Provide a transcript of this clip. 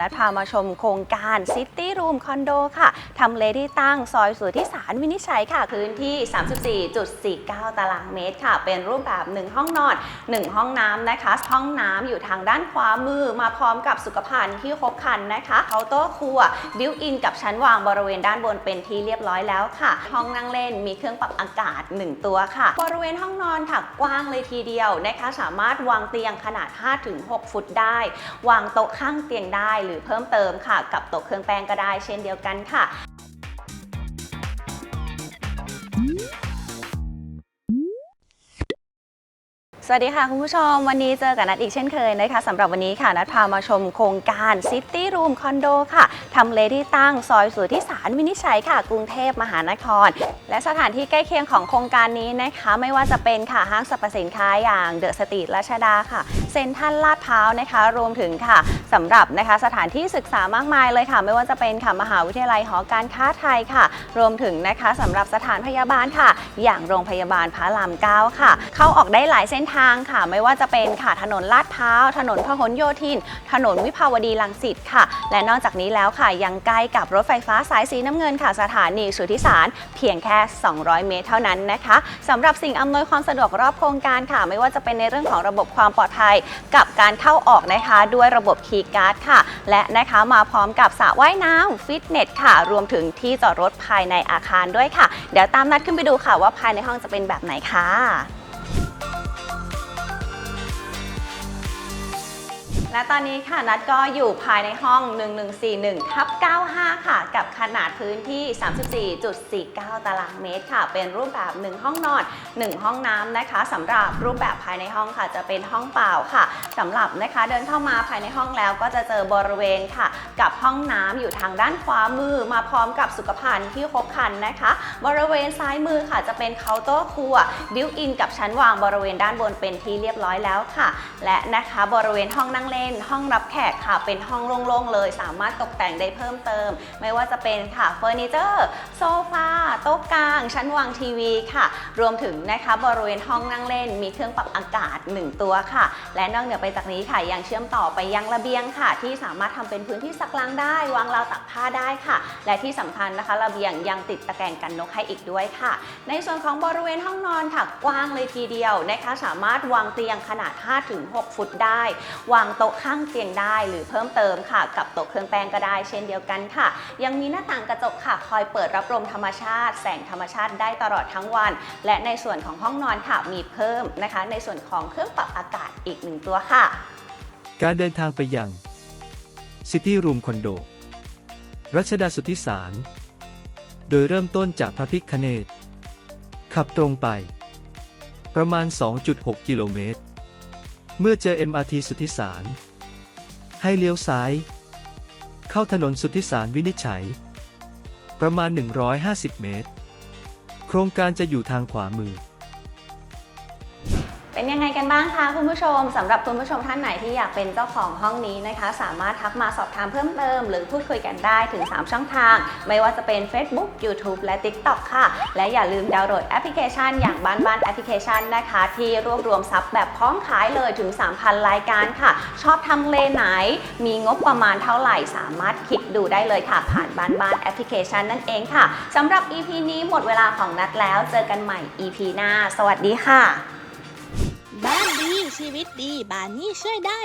และพามาชมโครงการ City Room Condo ค่ะ ทำเลที่ตั้งซอยสุทธิสารวินิจฉัยค่ะ พื้นที่ 34.49 ตารางเมตรค่ะ เป็นรูปแบบ 1 ห้องนอน 1 ห้องน้ำนะคะ ห้องน้ำอยู่ทางด้านขวามือ มาพร้อมกับสุขภัณฑ์ที่ครบครันนะคะเคาน์เตอร์ครัว บิวอินกับชั้นวางบริเวณด้านบนเป็นที่เรียบร้อยแล้วค่ะ ห้องนั่งเล่นมีเครื่องปรับอากาศ 1 ตัวค่ะ บริเวณห้องนอนค่ะ กว้างเลยทีเดียวนะคะ สามารถวางเตียงขนาด 5-6 ฟุตได้ วางโต๊ะข้างเตียงได้หรือเพิ่มเติมค่ะ กับต๊ะเครื่องแป้งก็ได้เช่นเดียวกันค่ะสวัสดีค่ะ คุณผู้ชม วันนี้เจอกับนัดอีกเช่นเคยนะคะสำหรับวันนี้ค่ะ นัดพามาชมโครงการ City Room Condo ค่ะทำเลที่ตั้งซอยสุทธิสารวินิจฉัยค่ะ กรุงเทพมหานคร และสถานที่ใกล้เคียงของโครงการนี้นะคะ ไม่ว่าจะเป็นค่ะห้างสรรพสินค้าอย่างเดอะสตรีทรัชดาค่ะ เซ็นทรัลลาดพร้าวนะคะ รวมถึงค่ะสำหรับนะคะสถานที่ศึกษามากมายเลยค่ะ ไม่ว่าจะเป็นค่ะมหาวิทยาลัยหอการค้าไทยค่ะ รวมถึงนะคะสำหรับสถานพยาบาลค่ะ อย่างโรงพยาบาลพระรามเก้าค่ะ เข้าออกได้หลายเส้นทางค่ะ ไม่ว่าจะเป็นค่ะถนนลาดพร้าว ถนนพหลโยธิน ถนนวิภาวดีรังสิตค่ะ และนอกจากนี้แล้วค่ะ ยังใกล้กับรถไฟฟ้าสายสีน้ำเงินค่ะ สถานีสุทธิสารเพียงแค่ 200 เมตรเท่านั้นนะคะสำหรับสิ่งอำนวยความสะดวกรอบโครงการค่ะ ไม่ว่าจะเป็นในเรื่องของระบบความปลอดภัย กับการเข้าออกนะคะ ด้วยระบบคีย์การ์ดค่ะ และนะคะมาพร้อมกับสระว่ายน้ำฟิตเนสค่ะ รวมถึงที่จอดรถภายในอาคารด้วยค่ะ เดี๋ยวตามนัดขึ้นไปดูค่ะว่าภายในห้องจะเป็นแบบไหนค่ะ และตอนนี้ค่ะนัดก็อยู่ภายในห้อง 1141ทับ95 ค่ะ กับขนาดพื้นที่ 34.49 ตารางเมตรค่ะ เป็นรูปแบบ 1 ห้องนอน 1 ห้องน้ำนะคะสำหรับรูปแบบภายในห้องค่ะ จะเป็นห้องเปล่าค่ะสำหรับนะคะเดินเข้ามาภายในห้องแล้วก็จะเจอบริเวณค่ะ กับห้องน้ำอยู่ทางด้านขวามือมาพร้อมกับสุขภัณฑ์ที่ครบครันนะคะ บริเวณซ้ายมือค่ะจะเป็นเคาน์เตอร์ครัวบิวอินกับชั้นวางบริเวณด้านบนเป็นที่เรียบร้อยแล้วค่ะ และนะคะบริเวณห้องนั่งเล่นห้องรับแขกค่ะ เป็นห้องโล่งๆเลย สามารถตกแต่งได้เพิ่มเติม ไม่ว่าจะเป็นค่ะเฟอร์นิเจอร์โซฟาโต๊ะกลาง ชั้นวางทีวีค่ะ รวมถึงนะคะบริเวณห้องนั่งเล่น มีเครื่องปรับอากาศ 1 ตัวค่ะ และนอกเหนือไปจากนี้ค่ะยังเชื่อมต่อไปยังระเบียงค่ะ ที่สามารถทำเป็นพื้นที่ซักล้างได้ วางราวตักผ้าได้ค่ะ และที่สำคัญนะคะ ระเบียงยังติดตะแกรงกันนกให้อีกด้วยค่ะ ในส่วนของบริเวณห้องนอนค่ะ กว้างเลยทีเดียวนะคะ สามารถวางเตียงขนาด 5-6 ฟุตได้ วางโต๊ะข้างเตียงได้ หรือเพิ่มเติมค่ะ กับโต๊ะเครื่องแป้งก็ได้ เช่นเดียวกันค่ะ ยังมีหน้าต่างกระจกค่ะ คอยเปิดรับลมธรรมชาติ แสงธรรมชาติได้ตลอดทั้งวัน และในส่วนของห้องนอนค่ะมีเพิ่มนะคะ ในส่วนของเครื่องปรับอากาศอีกหนึ่งตัวค่ะ การเดินทางไปยัง City Room Condo รัชดาสุทธิสาร โดยเริ่มต้นจากพระพิคเนตขับตรงไป ประมาณ 2.6 กิโลเมตร เมื่อเจอ MRT สุทธิสาร ให้เลี้ยวซ้าย เข้าถนนสุทธิสารวินิจฉัย ประมาณ 150 เมตร โครงการจะอยู่ทางขวามือ เป็นยังไงกันบ้างคะคุณผู้ชมสำหรับคุณผู้ชมท่านไหนที่อยากเป็นเจ้าของห้องนี้นะคะ สามารถทักมาสอบถามเพิ่มเติม หรือพูดคุยกันได้ถึง 3 ช่องทาง ไม่ว่าจะเป็น Facebook YouTube และ TikTok ค่ะ และอย่าลืมดาวน์โหลดแอปพลิเคชัน อย่างบ้านบ้านแอปพลิเคชันนะคะ ที่รวบรวมซับแบบพร้อมขายเลยถึง 3,000 รายการค่ะ ชอบทำเลไหน มีงบประมาณเท่าไหร่สามารถคลิกดูได้เลยค่ะ ผ่านบ้านบ้านแอปพลิเคชันนั่นเองค่ะสำหรับ EP นี้หมดเวลาของนัดแล้ว เจอกันใหม่ EP หน้า สวัสดีค่ะ ชีวิตดีบานนี่ช่วยได้